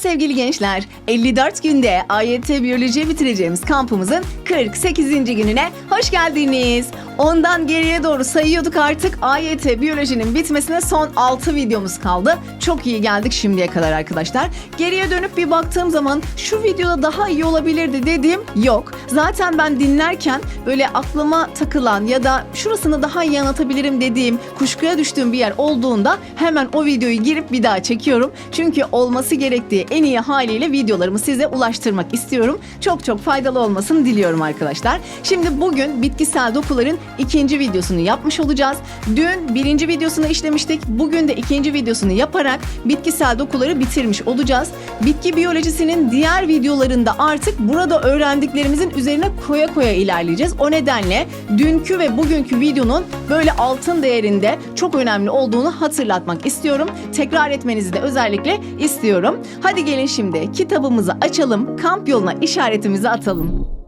sevgili gençler. 54 günde AYT biyoloji bitireceğimiz kampımızın 48. gününe hoş geldiniz. Ondan geriye doğru sayıyorduk artık. AYT biyolojinin bitmesine son 6 videomuz kaldı. Çok iyi geldik şimdiye kadar arkadaşlar. Geriye dönüp bir baktığım zaman şu videoda daha iyi olabilirdi dediğim yok. Zaten ben dinlerken böyle aklıma takılan ya da şurasını daha iyi anlatabilirim dediğim, kuşkuya düştüğüm bir yer olduğunda hemen o videoyu girip bir daha çekiyorum. Çünkü olması gerektiği en iyi haliyle videolarımı size ulaştırmak istiyorum. Çok çok faydalı olmasını diliyorum arkadaşlar. Şimdi bugün bitkisel dokuların ikinci videosunu yapmış olacağız. Dün birinci videosunu işlemiştik. Bugün de ikinci videosunu yaparak bitkisel dokuları bitirmiş olacağız. Bitki biyolojisinin diğer videolarında artık burada öğrendiklerimizin üzerine koya koya ilerleyeceğiz. O nedenle dünkü ve bugünkü videonun böyle altın değerinde çok önemli olduğunu hatırlatmak istiyorum. Tekrar etmenizi de özellikle istiyorum. Hadi gelin şimdi kitabımızı açalım, kamp yoluna işaretimizi atalım.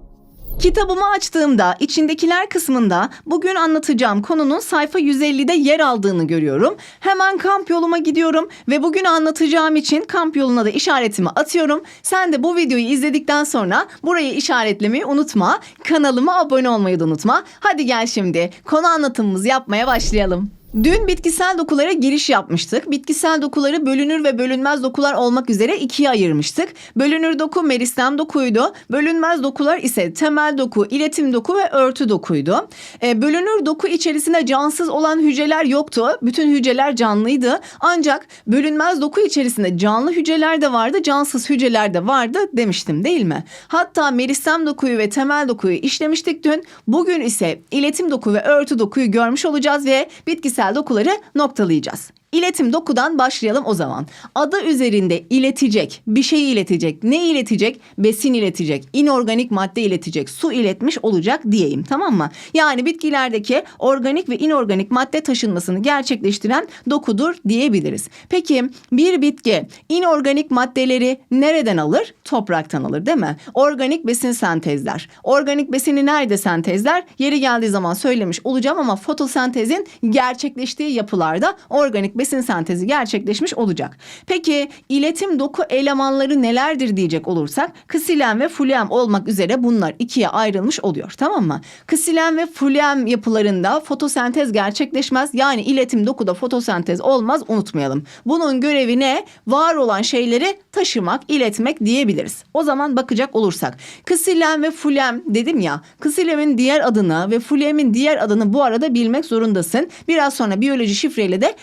Kitabımı açtığımda içindekiler kısmında bugün anlatacağım konunun sayfa 150'de yer aldığını görüyorum. Hemen kamp yoluma gidiyorum ve bugün anlatacağım için kamp yoluna da işaretimi atıyorum. Sen de bu videoyu izledikten sonra burayı işaretlemeyi unutma. Kanalıma abone olmayı da unutma. Hadi gel şimdi konu anlatımımızı yapmaya başlayalım. Dün bitkisel dokulara giriş yapmıştık. Bitkisel dokuları bölünür ve bölünmez dokular olmak üzere ikiye ayırmıştık. Bölünür doku meristem dokuydu. Bölünmez dokular ise temel doku, iletim doku ve örtü dokuydu. E, bölünür doku içerisinde cansız olan hücreler yoktu. Bütün hücreler canlıydı. Ancak bölünmez doku içerisinde canlı hücreler de vardı, cansız hücreler de vardı demiştim değil mi? Hatta meristem dokuyu ve temel dokuyu işlemiştik dün. Bugün ise iletim doku ve örtü dokuyu görmüş olacağız ve bitkisel dokuları noktalayacağız. İletim dokudan başlayalım o zaman. Adı üzerinde iletecek, bir şeyi iletecek. Ne iletecek? Besin iletecek, inorganik madde iletecek, su iletmiş olacak diyeyim tamam mı? Yani bitkilerdeki organik ve inorganik madde taşınmasını gerçekleştiren dokudur diyebiliriz. Peki bir bitki inorganik maddeleri nereden alır? Topraktan alır değil mi? Organik besin sentezler. Organik besini nerede sentezler? Yeri geldiği zaman söylemiş olacağım ama fotosentezin gerçekleştiği yapılarda organik besin sentezi gerçekleşmiş olacak. Peki iletim doku elemanları nelerdir diyecek olursak ksilem ve fulem olmak üzere bunlar ikiye ayrılmış oluyor tamam mı? Ksilem ve fulem yapılarında fotosentez gerçekleşmez yani iletim dokuda fotosentez olmaz unutmayalım. Bunun görevi ne? Var olan şeyleri taşımak, iletmek diyebiliriz. O zaman bakacak olursak ksilem ve fulem dedim ya ksilemin diğer adını ve fulemin diğer adını bu arada bilmek zorundasın. Biraz sonra biyoloji şifreyle de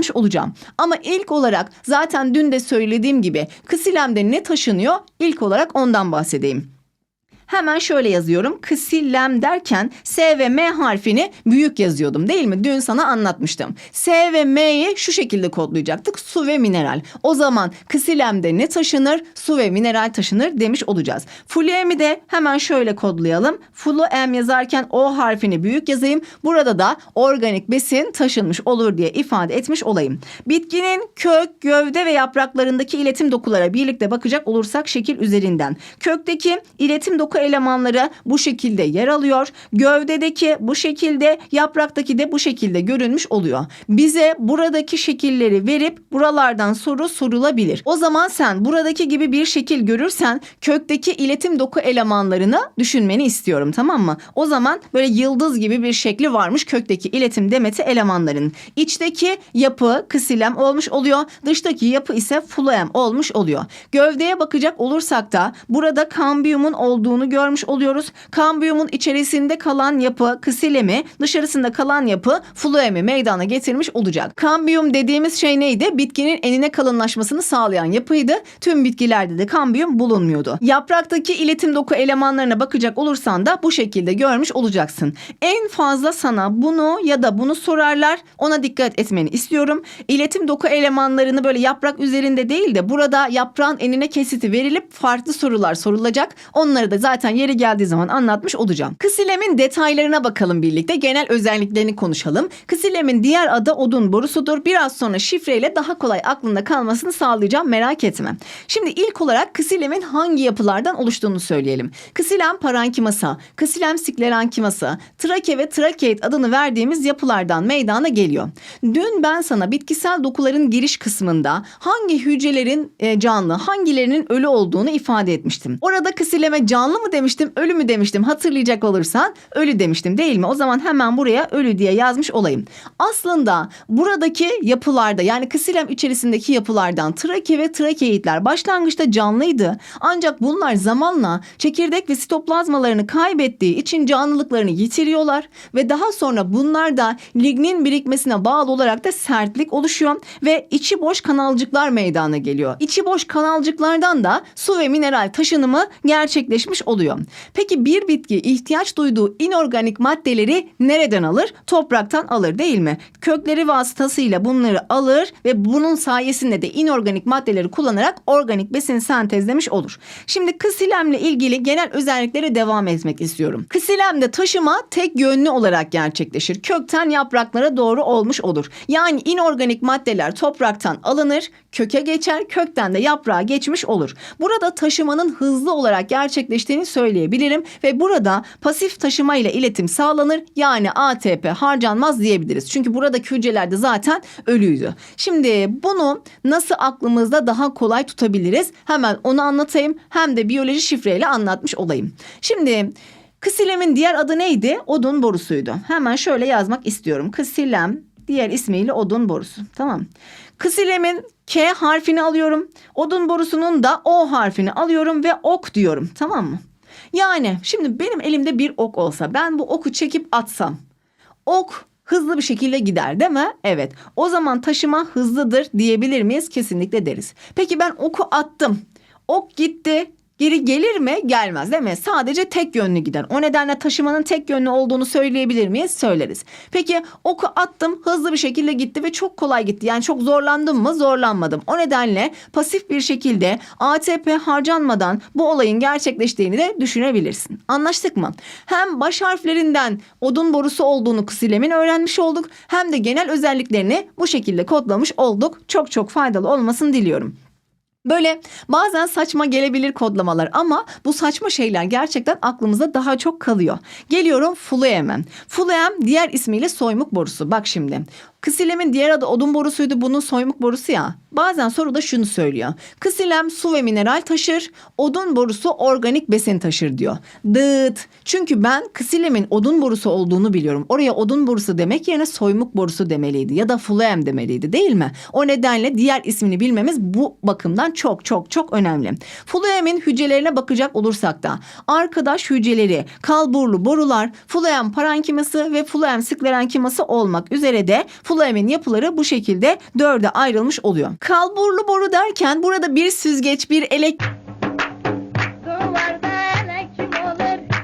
anlatmış olacağım. Ama ilk olarak zaten dün de söylediğim gibi ksilemde ne taşınıyor? İlk olarak ondan bahsedeyim. Hemen şöyle yazıyorum. Kısillem derken S ve M harfini büyük yazıyordum değil mi? Dün sana anlatmıştım. S ve M'yi şu şekilde kodlayacaktık. Su ve mineral. O zaman kısilemde ne taşınır? Su ve mineral taşınır demiş olacağız. Fluem'i de hemen şöyle kodlayalım. Fluem yazarken O harfini büyük yazayım. Burada da organik besin taşınmış olur diye ifade etmiş olayım. Bitkinin kök, gövde ve yapraklarındaki iletim dokulara birlikte bakacak olursak şekil üzerinden. Kökteki iletim doku elemanları bu şekilde yer alıyor. Gövdedeki bu şekilde, yapraktaki de bu şekilde görünmüş oluyor. Bize buradaki şekilleri verip buralardan soru sorulabilir. O zaman sen buradaki gibi bir şekil görürsen kökteki iletim doku elemanlarını düşünmeni istiyorum tamam mı? O zaman böyle yıldız gibi bir şekli varmış kökteki iletim demeti elemanların. İçteki yapı ksilem olmuş oluyor. Dıştaki yapı ise fluem olmuş oluyor. Gövdeye bakacak olursak da burada kambiyumun olduğunu görmüş oluyoruz. Kambiyumun içerisinde kalan yapı ksilemi, dışarısında kalan yapı fluemi meydana getirmiş olacak. Kambiyum dediğimiz şey neydi? Bitkinin enine kalınlaşmasını sağlayan yapıydı. Tüm bitkilerde de kambiyum bulunmuyordu. Yapraktaki iletim doku elemanlarına bakacak olursan da bu şekilde görmüş olacaksın. En fazla sana bunu ya da bunu sorarlar. Ona dikkat etmeni istiyorum. İletim doku elemanlarını böyle yaprak üzerinde değil de burada yaprağın enine kesiti verilip farklı sorular sorulacak. Onları da zaten zaten yeri geldiği zaman anlatmış olacağım. Kısilemin detaylarına bakalım birlikte. Genel özelliklerini konuşalım. Kısilemin diğer adı odun borusudur. Biraz sonra şifreyle daha kolay aklında kalmasını sağlayacağım merak etme. Şimdi ilk olarak kısilemin hangi yapılardan oluştuğunu söyleyelim. Kısilem parankimasa, kısilem sklerenkimasa, trake ve trakeit adını verdiğimiz yapılardan meydana geliyor. Dün ben sana bitkisel dokuların giriş kısmında hangi hücrelerin e, canlı, hangilerinin ölü olduğunu ifade etmiştim. Orada kısileme canlı mı demiştim, ölü mü demiştim hatırlayacak olursan ölü demiştim değil mi? O zaman hemen buraya ölü diye yazmış olayım. Aslında buradaki yapılarda yani kısilem içerisindeki yapılardan trake ve trakeitler başlangıçta canlıydı. Ancak bunlar zamanla çekirdek ve sitoplazmalarını kaybettiği için canlılıklarını yitiriyorlar ve daha sonra bunlarda lignin birikmesine bağlı olarak da sertlik oluşuyor ve içi boş kanalcıklar meydana geliyor. İçi boş kanalcıklardan da su ve mineral taşınımı gerçekleşmiş oluyor. Peki bir bitki ihtiyaç duyduğu inorganik maddeleri nereden alır? Topraktan alır değil mi? Kökleri vasıtasıyla bunları alır ve bunun sayesinde de inorganik maddeleri kullanarak organik besin sentezlemiş olur. Şimdi kısilemle ilgili genel özelliklere devam etmek istiyorum. Kısilemde taşıma tek yönlü olarak gerçekleşir. Kökten yapraklara doğru olmuş olur. Yani inorganik maddeler topraktan alınır, köke geçer, kökten de yaprağa geçmiş olur. Burada taşımanın hızlı olarak gerçekleştiğini söyleyebilirim ve burada pasif taşıma ile iletim sağlanır. Yani ATP harcanmaz diyebiliriz. Çünkü buradaki hücreler zaten ölüydü. Şimdi bunu nasıl aklımızda daha kolay tutabiliriz? Hemen onu anlatayım hem de biyoloji şifreyle anlatmış olayım. Şimdi Kısilemin diğer adı neydi? Odun borusuydu. Hemen şöyle yazmak istiyorum. Kısilem diğer ismiyle odun borusu. Tamam. Kısilemin K harfini alıyorum. Odun borusunun da O harfini alıyorum ve ok diyorum. Tamam mı? Yani şimdi benim elimde bir ok olsa ben bu oku çekip atsam. Ok hızlı bir şekilde gider değil mi? Evet. O zaman taşıma hızlıdır diyebilir miyiz? Kesinlikle deriz. Peki ben oku attım. Ok gitti. Geri gelir mi? Gelmez değil mi? Sadece tek yönlü gider. O nedenle taşımanın tek yönlü olduğunu söyleyebilir miyiz? Söyleriz. Peki oku attım hızlı bir şekilde gitti ve çok kolay gitti. Yani çok zorlandım mı? Zorlanmadım. O nedenle pasif bir şekilde ATP harcanmadan bu olayın gerçekleştiğini de düşünebilirsin. Anlaştık mı? Hem baş harflerinden odun borusu olduğunu kısilemin öğrenmiş olduk. Hem de genel özelliklerini bu şekilde kodlamış olduk. Çok çok faydalı olmasını diliyorum. Böyle bazen saçma gelebilir kodlamalar ama bu saçma şeyler gerçekten aklımızda daha çok kalıyor. Geliyorum fluem'e. Fluem diğer ismiyle soymuk borusu. Bak şimdi. Kısilemin diğer adı odun borusuydu bunun soymuk borusu ya. Bazen soruda şunu söylüyor. Kısilem su ve mineral taşır, odun borusu organik besin taşır diyor. Dıt. Çünkü ben kısilemin odun borusu olduğunu biliyorum. Oraya odun borusu demek yerine soymuk borusu demeliydi ya da fluem demeliydi değil mi? O nedenle diğer ismini bilmemiz bu bakımdan çok çok çok önemli. Fluem'in hücrelerine bakacak olursak da arkadaş hücreleri kalburlu borular, fluem parenkiması ve fluem sklerenkiması olmak üzere de fluemin yapıları bu şekilde dörde ayrılmış oluyor. Kalburlu boru derken burada bir süzgeç, bir elek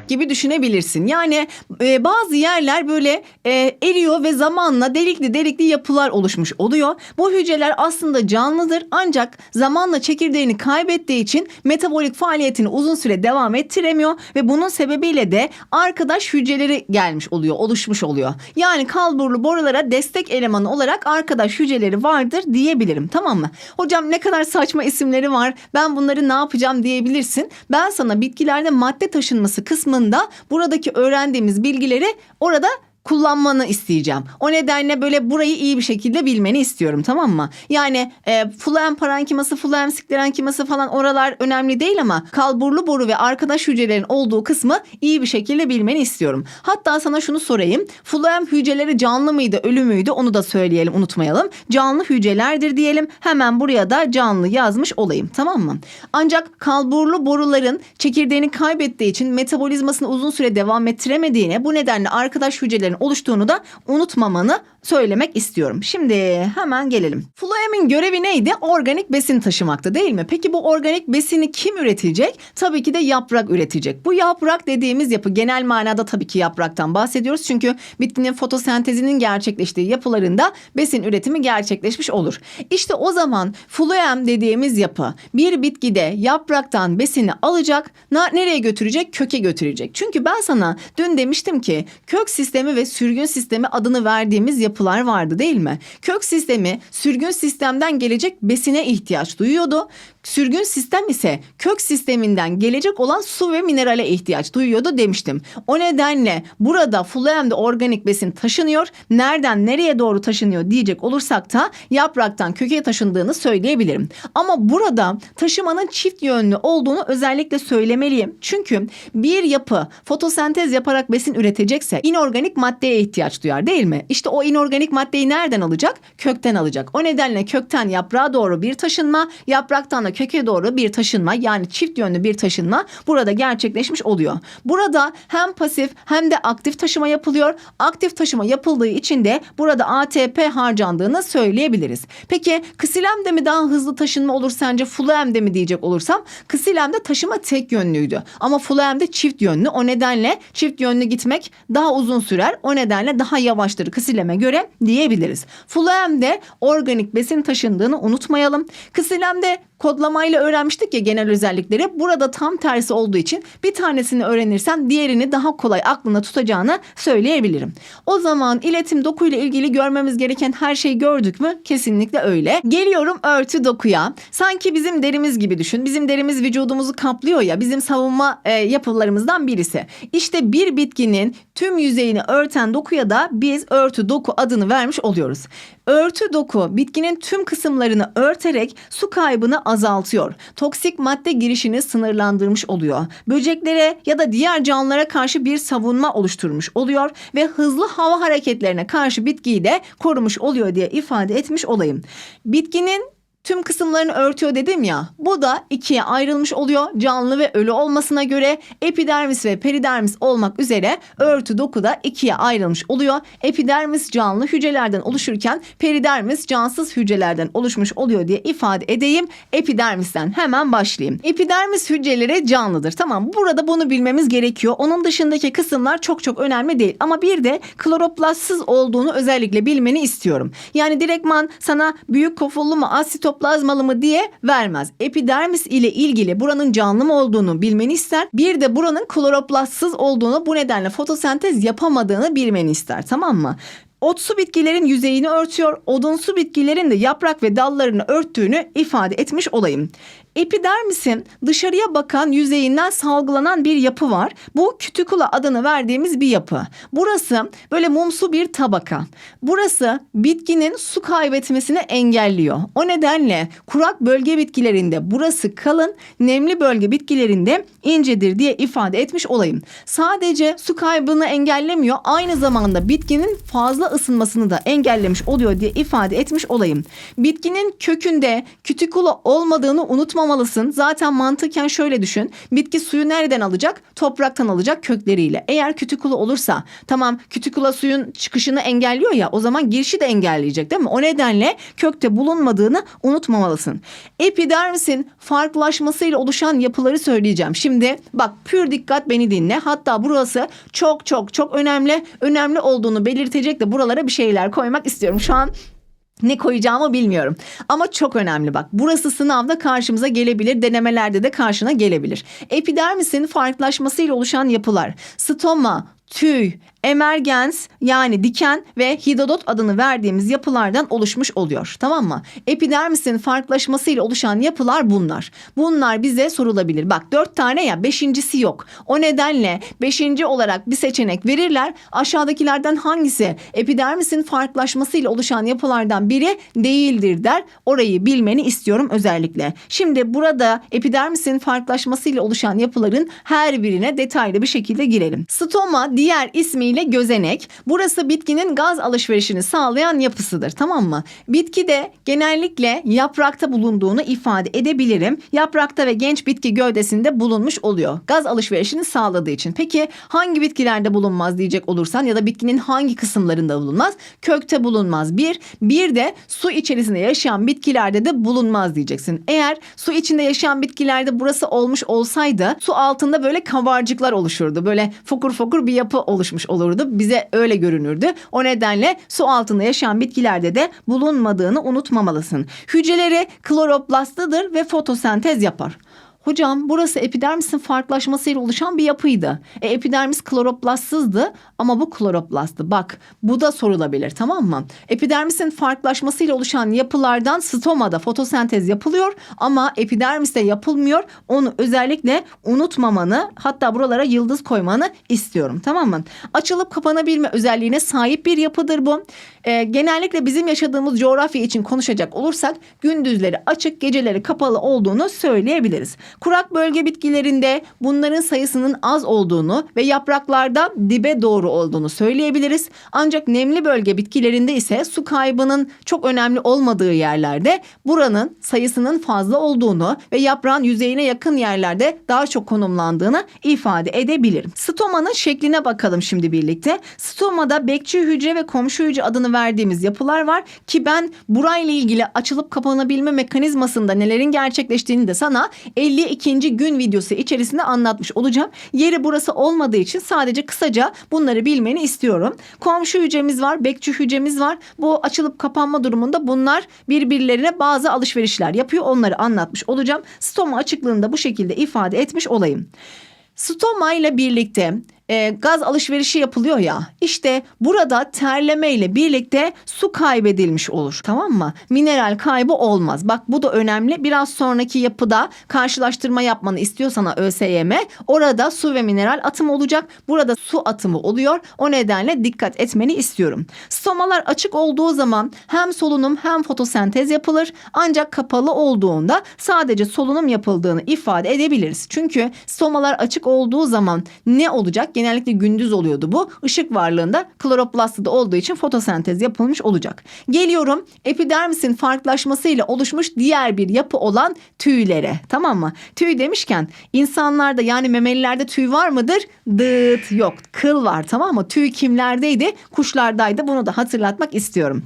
gibi düşünebilirsin. Yani e, bazı yerler böyle e, eriyor ve zamanla delikli delikli yapılar oluşmuş oluyor. Bu hücreler aslında canlıdır ancak zamanla çekirdeğini kaybettiği için metabolik faaliyetini uzun süre devam ettiremiyor ve bunun sebebiyle de arkadaş hücreleri gelmiş oluyor, oluşmuş oluyor. Yani kalburlu borulara destek elemanı olarak arkadaş hücreleri vardır diyebilirim. Tamam mı? Hocam ne kadar saçma isimleri var. Ben bunları ne yapacağım diyebilirsin. Ben sana bitkilerde madde taşınması kısmında buradaki öğrendiğimiz bilgileri orada kullanmanı isteyeceğim. O nedenle böyle burayı iyi bir şekilde bilmeni istiyorum tamam mı? Yani e, fluem parenkiması, fluem sklerenkiması falan oralar önemli değil ama kalburlu boru ve arkadaş hücrelerin olduğu kısmı iyi bir şekilde bilmeni istiyorum. Hatta sana şunu sorayım. Fluem hücreleri canlı mıydı, ölü müydü onu da söyleyelim unutmayalım. Canlı hücrelerdir diyelim. Hemen buraya da canlı yazmış olayım tamam mı? Ancak kalburlu boruların çekirdeğini kaybettiği için metabolizmasını uzun süre devam ettiremediğine bu nedenle arkadaş hücrelerin hücrelerden oluştuğunu da unutmamanı söylemek istiyorum. Şimdi hemen gelelim. Floem'in görevi neydi? Organik besin taşımaktı değil mi? Peki bu organik besini kim üretecek? Tabii ki de yaprak üretecek. Bu yaprak dediğimiz yapı genel manada tabii ki yapraktan bahsediyoruz. Çünkü bitkinin fotosentezinin gerçekleştiği yapılarında besin üretimi gerçekleşmiş olur. İşte o zaman floem dediğimiz yapı bir bitkide yapraktan besini alacak, nereye götürecek? Köke götürecek. Çünkü ben sana dün demiştim ki kök sistemi ve sürgün sistemi adını verdiğimiz yapılar vardı değil mi? Kök sistemi sürgün sistemden gelecek besine ihtiyaç duyuyordu. Sürgün sistem ise kök sisteminden gelecek olan su ve minerale ihtiyaç duyuyordu demiştim. O nedenle burada phloemde organik besin taşınıyor. Nereden nereye doğru taşınıyor diyecek olursak da yapraktan köke taşındığını söyleyebilirim. Ama burada taşımanın çift yönlü olduğunu özellikle söylemeliyim. Çünkü bir yapı fotosentez yaparak besin üretecekse inorganik maddeye ihtiyaç duyar değil mi? İşte o inorganik maddeyi nereden alacak? Kökten alacak. O nedenle kökten yaprağa doğru bir taşınma, yapraktan da köke doğru bir taşınma yani çift yönlü bir taşınma burada gerçekleşmiş oluyor. Burada hem pasif hem de aktif taşıma yapılıyor. Aktif taşıma yapıldığı için de burada ATP harcandığını söyleyebiliriz. Peki kısilemde mi daha hızlı taşınma olur sence fluemde mi diyecek olursam kısilemde taşıma tek yönlüydü. Ama fluemde çift yönlü. O nedenle çift yönlü gitmek daha uzun sürer. O nedenle daha yavaştır kısileme göre diyebiliriz. Fluemde organik besin taşındığını unutmayalım. Kısilemde kodlamayla öğrenmiştik ya genel özellikleri. Burada tam tersi olduğu için bir tanesini öğrenirsen diğerini daha kolay aklına tutacağını söyleyebilirim. O zaman iletim dokuyla ilgili görmemiz gereken her şeyi gördük mü? Kesinlikle öyle. Geliyorum örtü dokuya. Sanki bizim derimiz gibi düşün. Bizim derimiz vücudumuzu kaplıyor ya bizim savunma e, yapılarımızdan birisi. İşte bir bitkinin tüm yüzeyini örten dokuya da biz örtü doku adını vermiş oluyoruz. Örtü doku bitkinin tüm kısımlarını örterek su kaybını azaltıyor. Toksik madde girişini sınırlandırmış oluyor. Böceklere ya da diğer canlılara karşı bir savunma oluşturmuş oluyor ve hızlı hava hareketlerine karşı bitkiyi de korumuş oluyor diye ifade etmiş olayım. Bitkinin tüm kısımlarını örtüyor dedim ya. Bu da ikiye ayrılmış oluyor. Canlı ve ölü olmasına göre epidermis ve peridermis olmak üzere örtü doku da ikiye ayrılmış oluyor. Epidermis canlı hücrelerden oluşurken peridermis cansız hücrelerden oluşmuş oluyor diye ifade edeyim. Epidermisten hemen başlayayım. Epidermis hücreleri canlıdır. Tamam burada bunu bilmemiz gerekiyor. Onun dışındaki kısımlar çok çok önemli değil. Ama bir de kloroplastsız olduğunu özellikle bilmeni istiyorum. Yani direktman sana büyük kofullu mu asitoplazmalı mı diye vermez. Epidermis ile ilgili buranın canlı mı olduğunu bilmeni ister. Bir de buranın kloroplastsız olduğunu bu nedenle fotosentez yapamadığını bilmeni ister tamam mı? Otsu bitkilerin yüzeyini örtüyor, odunsu bitkilerin de yaprak ve dallarını örttüğünü ifade etmiş olayım. Epidermisin dışarıya bakan yüzeyinden salgılanan bir yapı var. Bu kütükula adını verdiğimiz bir yapı. Burası böyle mumsu bir tabaka. Burası bitkinin su kaybetmesini engelliyor. O nedenle kurak bölge bitkilerinde burası kalın, nemli bölge bitkilerinde incedir diye ifade etmiş olayım. Sadece su kaybını engellemiyor, aynı zamanda bitkinin fazla ısınmasını da engellemiş oluyor diye ifade etmiş olayım. Bitkinin kökünde kütükula olmadığını unutmamalısın. Zaten mantıken şöyle düşün. Bitki suyu nereden alacak? Topraktan alacak kökleriyle. Eğer kütükula olursa tamam kütükula suyun çıkışını engelliyor ya o zaman girişi de engelleyecek değil mi? O nedenle kökte bulunmadığını unutmamalısın. Epidermisin farklılaşmasıyla oluşan yapıları söyleyeceğim. Şimdi bak pür dikkat beni dinle. Hatta burası çok çok çok önemli. Önemli olduğunu belirtecek de buralara bir şeyler koymak istiyorum. Şu an ne koyacağımı bilmiyorum. Ama çok önemli bak. Burası sınavda karşımıza gelebilir. Denemelerde de karşına gelebilir. Epidermisin farklılaşmasıyla oluşan yapılar. Stoma, tüy, emergens yani diken ve hidrodot adını verdiğimiz yapılardan oluşmuş oluyor. Tamam mı? Epidermisin farklılaşmasıyla oluşan yapılar bunlar. Bunlar bize sorulabilir. Bak dört tane ya beşincisi yok. O nedenle beşinci olarak bir seçenek verirler. Aşağıdakilerden hangisi epidermisin farklılaşmasıyla oluşan yapılardan biri değildir der. Orayı bilmeni istiyorum özellikle. Şimdi burada epidermisin farklılaşmasıyla oluşan yapıların her birine detaylı bir şekilde girelim. Stoma diğer ismiyle gözenek. Burası bitkinin gaz alışverişini sağlayan yapısıdır tamam mı? Bitki de genellikle yaprakta bulunduğunu ifade edebilirim. Yaprakta ve genç bitki gövdesinde bulunmuş oluyor. Gaz alışverişini sağladığı için. Peki hangi bitkilerde bulunmaz diyecek olursan ya da bitkinin hangi kısımlarında bulunmaz? Kökte bulunmaz bir. Bir de su içerisinde yaşayan bitkilerde de bulunmaz diyeceksin. Eğer su içinde yaşayan bitkilerde burası olmuş olsaydı su altında böyle kabarcıklar oluşurdu. Böyle fokur fokur bir yapı oluşmuş olurdu. Bize öyle görünürdü. O nedenle su altında yaşayan bitkilerde de bulunmadığını unutmamalısın. Hücreleri kloroplastlıdır ve fotosentez yapar. Hocam burası epidermisin farklılaşmasıyla oluşan bir yapıydı. E, epidermis kloroplastsızdı ama bu kloroplasttı. Bak bu da sorulabilir tamam mı? Epidermisin farklılaşmasıyla oluşan yapılardan stomada fotosentez yapılıyor ama epidermiste yapılmıyor. Onu özellikle unutmamanı hatta buralara yıldız koymanı istiyorum tamam mı? Açılıp kapanabilme özelliğine sahip bir yapıdır bu. E, genellikle bizim yaşadığımız coğrafya için konuşacak olursak gündüzleri açık geceleri kapalı olduğunu söyleyebiliriz. Kurak bölge bitkilerinde bunların sayısının az olduğunu ve yapraklarda dibe doğru olduğunu söyleyebiliriz. Ancak nemli bölge bitkilerinde ise su kaybının çok önemli olmadığı yerlerde buranın sayısının fazla olduğunu ve yaprağın yüzeyine yakın yerlerde daha çok konumlandığını ifade edebilirim. Stomanın şekline bakalım şimdi birlikte. Stomada bekçi hücre ve komşu hücre adını verdiğimiz yapılar var ki ben burayla ilgili açılıp kapanabilme mekanizmasında nelerin gerçekleştiğini de sana 52. gün videosu içerisinde anlatmış olacağım. Yeri burası olmadığı için sadece kısaca bunları bilmeni istiyorum. Komşu hücremiz var, bekçi hücremiz var. Bu açılıp kapanma durumunda bunlar birbirlerine bazı alışverişler yapıyor. Onları anlatmış olacağım. Stoma açıklığını da bu şekilde ifade etmiş olayım. Stoma ile birlikte e, gaz alışverişi yapılıyor ya. İşte burada terleme ile birlikte su kaybedilmiş olur. Tamam mı? Mineral kaybı olmaz. Bak bu da önemli. Biraz sonraki yapıda karşılaştırma yapmanı istiyor sana ÖSYM. Orada su ve mineral atımı olacak. Burada su atımı oluyor. O nedenle dikkat etmeni istiyorum. Stomalar açık olduğu zaman hem solunum hem fotosentez yapılır. Ancak kapalı olduğunda sadece solunum yapıldığını ifade edebiliriz. Çünkü stomalar açık olduğu zaman ne olacak? Genellikle gündüz oluyordu bu. Işık varlığında kloroplastta da olduğu için fotosentez yapılmış olacak. Geliyorum epidermisin farklılaşmasıyla oluşmuş diğer bir yapı olan tüylere. Tamam mı? Tüy demişken insanlarda yani memelilerde tüy var mıdır? Dıt yok. Kıl var tamam mı? Tüy kimlerdeydi? Kuşlardaydı. Bunu da hatırlatmak istiyorum.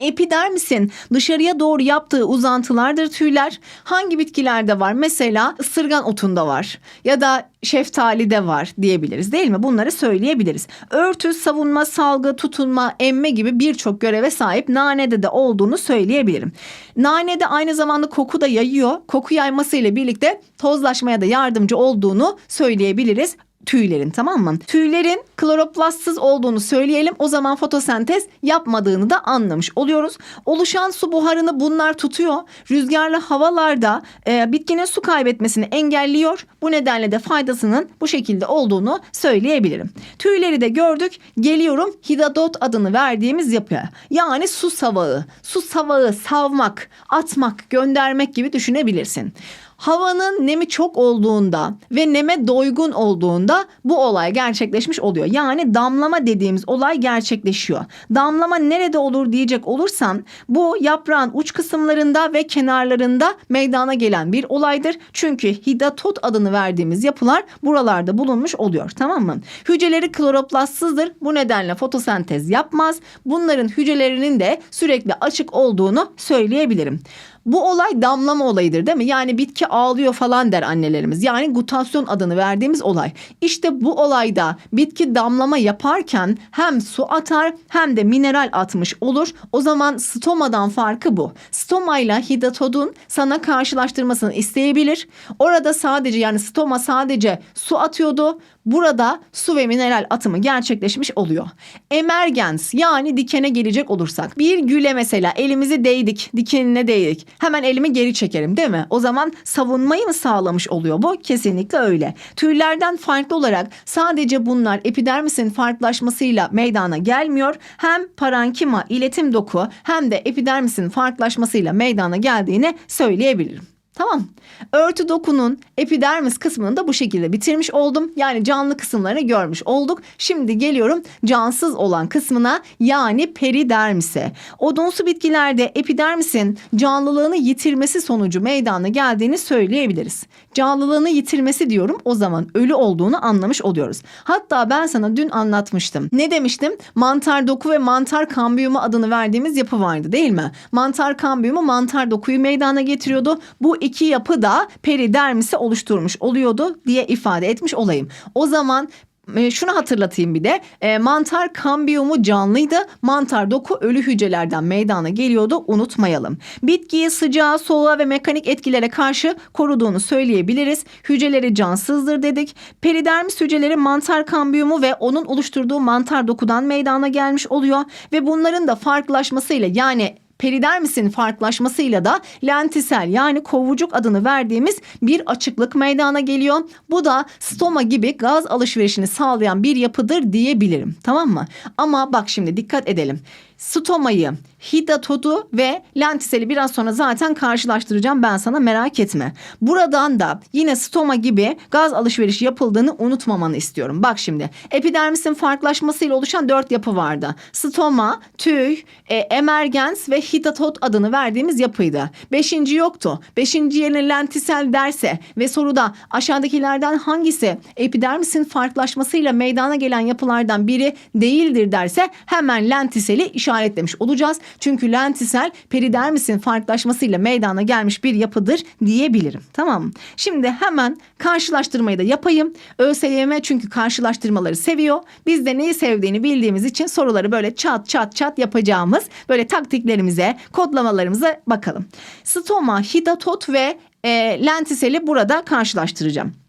Epidermisin dışarıya doğru yaptığı uzantılardır tüyler. Hangi bitkilerde var? Mesela ısırgan otunda var ya da şeftalide var diyebiliriz değil mi? Bunları söyleyebiliriz. Örtü, savunma, salgı, tutunma, emme gibi birçok göreve sahip nanede de olduğunu söyleyebilirim. Nanede aynı zamanda koku da yayıyor. Koku yaymasıyla birlikte tozlaşmaya da yardımcı olduğunu söyleyebiliriz tüylerin tamam mı? Tüylerin kloroplastsız olduğunu söyleyelim. O zaman fotosentez yapmadığını da anlamış oluyoruz. Oluşan su buharını bunlar tutuyor. Rüzgarlı havalarda e, bitkinin su kaybetmesini engelliyor. Bu nedenle de faydasının bu şekilde olduğunu söyleyebilirim. Tüyleri de gördük. Geliyorum hidadot adını verdiğimiz yapıya. Yani su savağı. Su savağı savmak, atmak, göndermek gibi düşünebilirsin. Havanın nemi çok olduğunda ve neme doygun olduğunda bu olay gerçekleşmiş oluyor. Yani damlama dediğimiz olay gerçekleşiyor. Damlama nerede olur diyecek olursam bu yaprağın uç kısımlarında ve kenarlarında meydana gelen bir olaydır. Çünkü hidatot adını verdiğimiz yapılar buralarda bulunmuş oluyor tamam mı? Hücreleri kloroplastsızdır. Bu nedenle fotosentez yapmaz. Bunların hücrelerinin de sürekli açık olduğunu söyleyebilirim. Bu olay damlama olayıdır değil mi? Yani bitki ağlıyor falan der annelerimiz. Yani gutasyon adını verdiğimiz olay. İşte bu olayda bitki damlama yaparken hem su atar hem de mineral atmış olur. O zaman stomadan farkı bu. Stomayla hidatodun sana karşılaştırmasını isteyebilir. Orada sadece yani stoma sadece su atıyordu. Burada su ve mineral atımı gerçekleşmiş oluyor. Emergens yani dikene gelecek olursak bir güle mesela elimizi değdik dikenine değdik hemen elimi geri çekerim değil mi? O zaman savunmayı mı sağlamış oluyor bu? Kesinlikle öyle. Tüylerden farklı olarak sadece bunlar epidermisin farklılaşmasıyla meydana gelmiyor. Hem parankima iletim doku hem de epidermisin farklılaşmasıyla meydana geldiğini söyleyebilirim. Tamam. Örtü dokunun epidermis kısmını da bu şekilde bitirmiş oldum. Yani canlı kısımlarını görmüş olduk. Şimdi geliyorum cansız olan kısmına yani peridermise. Odunsu bitkilerde epidermisin canlılığını yitirmesi sonucu meydana geldiğini söyleyebiliriz. Canlılığını yitirmesi diyorum o zaman ölü olduğunu anlamış oluyoruz. Hatta ben sana dün anlatmıştım. Ne demiştim? Mantar doku ve mantar kambiyumu adını verdiğimiz yapı vardı değil mi? Mantar kambiyumu mantar dokuyu meydana getiriyordu. Bu iki yapı da peridermisi oluşturmuş oluyordu diye ifade etmiş olayım. O zaman e, şunu hatırlatayım bir de E, mantar kambiyumu canlıydı mantar doku ölü hücrelerden meydana geliyordu unutmayalım. Bitkiyi sıcağa soğuğa ve mekanik etkilere karşı koruduğunu söyleyebiliriz. Hücreleri cansızdır dedik. Peridermis hücreleri mantar kambiyumu ve onun oluşturduğu mantar dokudan meydana gelmiş oluyor ve bunların da farklılaşmasıyla yani peridermisin farklılaşmasıyla da lentisel yani kovucuk adını verdiğimiz bir açıklık meydana geliyor. Bu da stoma gibi gaz alışverişini sağlayan bir yapıdır diyebilirim. Tamam mı? Ama bak şimdi dikkat edelim. Stomayı, hidatodu ve lentiseli biraz sonra zaten karşılaştıracağım ben sana merak etme. Buradan da yine stoma gibi gaz alışverişi yapıldığını unutmamanı istiyorum. Bak şimdi epidermisin farklılaşmasıyla oluşan dört yapı vardı. Stoma, tüy, e, emergens ve hidatot adını verdiğimiz yapıydı. Beşinci yoktu. Beşinci yerine lentisel derse ve soruda aşağıdakilerden hangisi epidermisin farklılaşmasıyla meydana gelen yapılardan biri değildir derse hemen lentiseli işaretlemiş olacağız. Çünkü lentisel peridermisin farklılaşmasıyla meydana gelmiş bir yapıdır diyebilirim. Tamam? Şimdi hemen karşılaştırmayı da yapayım. ÖSYM çünkü karşılaştırmaları seviyor. Biz de neyi sevdiğini bildiğimiz için soruları böyle çat çat çat yapacağımız böyle taktiklerimize, kodlamalarımıza bakalım. Stoma, hidatot ve e, lentiseli burada karşılaştıracağım.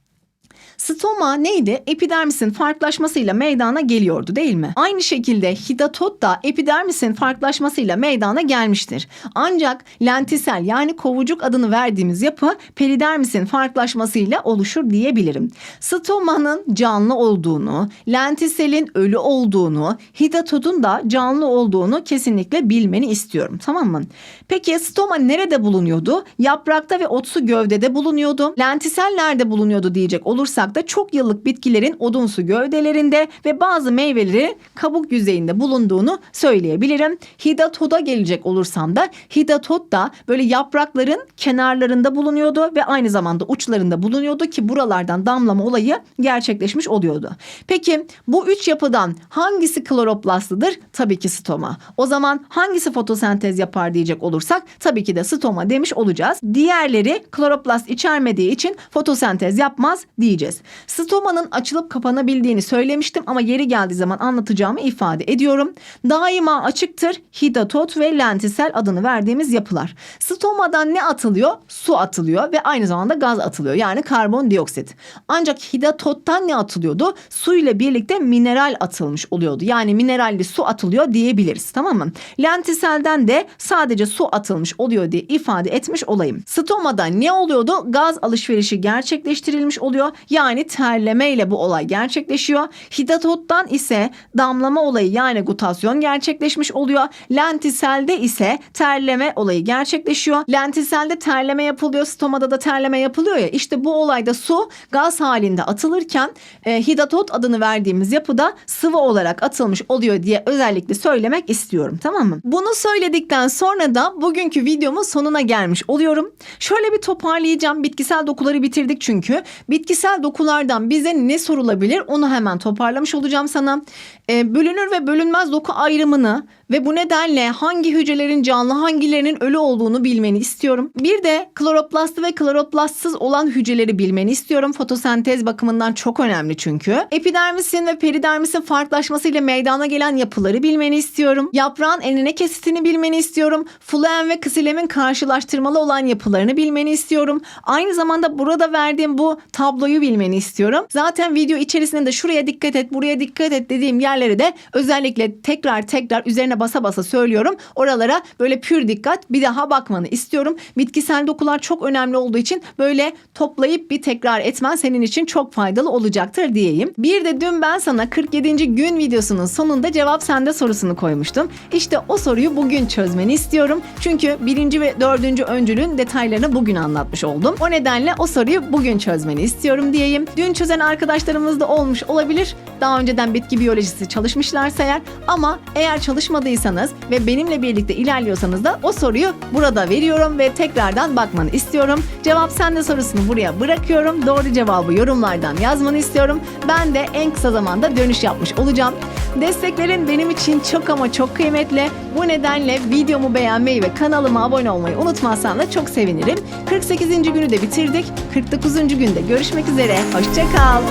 Stoma neydi? Epidermisin farklılaşmasıyla meydana geliyordu değil mi? Aynı şekilde hidatot da epidermisin farklılaşmasıyla meydana gelmiştir. Ancak lentisel yani kovucuk adını verdiğimiz yapı peridermisin farklılaşmasıyla oluşur diyebilirim. Stomanın canlı olduğunu, lentiselin ölü olduğunu, hidatotun da canlı olduğunu kesinlikle bilmeni istiyorum. Tamam mı? Peki stoma nerede bulunuyordu? Yaprakta ve otsu gövdede bulunuyordu. Lentisel nerede bulunuyordu diyecek olursak da çok yıllık bitkilerin odunsu gövdelerinde ve bazı meyveleri kabuk yüzeyinde bulunduğunu söyleyebilirim. Hidatoda gelecek olursam da hidatot da böyle yaprakların kenarlarında bulunuyordu ve aynı zamanda uçlarında bulunuyordu ki buralardan damlama olayı gerçekleşmiş oluyordu. Peki bu üç yapıdan hangisi kloroplastlıdır? Tabii ki stoma. O zaman hangisi fotosentez yapar diyecek olursak tabii ki de stoma demiş olacağız. Diğerleri kloroplast içermediği için fotosentez yapmaz diyeceğiz. Stomanın açılıp kapanabildiğini söylemiştim ama yeri geldiği zaman anlatacağımı ifade ediyorum. Daima açıktır hidatot ve lentisel adını verdiğimiz yapılar. Stomadan ne atılıyor? Su atılıyor ve aynı zamanda gaz atılıyor yani karbondioksit. Ancak hidatottan ne atılıyordu? Su ile birlikte mineral atılmış oluyordu. Yani mineralli su atılıyor diyebiliriz tamam mı? Lentiselden de sadece su atılmış oluyor diye ifade etmiş olayım. Stomada ne oluyordu? Gaz alışverişi gerçekleştirilmiş oluyor. Yani terleme ile bu olay gerçekleşiyor. Hidatottan ise damlama olayı yani gutasyon gerçekleşmiş oluyor. Lentiselde ise terleme olayı gerçekleşiyor. Lentiselde terleme yapılıyor. Stomada da terleme yapılıyor ya. İşte bu olayda su gaz halinde atılırken e, hidatot adını verdiğimiz yapıda sıvı olarak atılmış oluyor diye özellikle söylemek istiyorum. Tamam mı? Bunu söyledikten sonra da bugünkü videomun sonuna gelmiş oluyorum. Şöyle bir toparlayacağım. Bitkisel dokuları bitirdik çünkü. Bitkisel dokulardan bize ne sorulabilir onu hemen toparlamış olacağım sana. E, bölünür ve bölünmez doku ayrımını ve bu nedenle hangi hücrelerin canlı hangilerinin ölü olduğunu bilmeni istiyorum. Bir de kloroplastlı ve kloroplastsız olan hücreleri bilmeni istiyorum. Fotosentez bakımından çok önemli çünkü. Epidermisin ve peridermisin farklılaşmasıyla meydana gelen yapıları bilmeni istiyorum. Yaprağın enine kesitini bilmeni istiyorum. Fluem ve kısilemin karşılaştırmalı olan yapılarını bilmeni istiyorum. Aynı zamanda burada verdiğim bu tabloyu bilmeni istiyorum. Zaten video içerisinde de şuraya dikkat et, buraya dikkat et dediğim yerleri de özellikle tekrar tekrar üzerine basa basa söylüyorum. Oralara böyle pür dikkat bir daha bakmanı istiyorum. Bitkisel dokular çok önemli olduğu için böyle toplayıp bir tekrar etmen senin için çok faydalı olacaktır diyeyim. Bir de dün ben sana 47. gün videosunun sonunda cevap sende sorusunu koymuştum. İşte o soruyu bugün çözmeni istiyorum. Çünkü birinci ve dördüncü öncülün detaylarını bugün anlatmış oldum. O nedenle o soruyu bugün çözmeni istiyorum diyeyim. Dün çözen arkadaşlarımız da olmuş olabilir. Daha önceden bitki biyolojisi çalışmışlarsa eğer ama eğer çalışmadıysanız ve benimle birlikte ilerliyorsanız da o soruyu burada veriyorum ve tekrardan bakmanı istiyorum. Cevap sende sorusunu buraya bırakıyorum. Doğru cevabı yorumlardan yazmanı istiyorum. Ben de en kısa zamanda dönüş yapmış olacağım. Desteklerin benim için çok ama çok kıymetli. Bu nedenle videomu beğenmeyi ve kanalıma abone olmayı unutmazsan da çok sevinirim. 48. günü de bitirdik. 49. günde görüşmek üzere. Hoşçakal.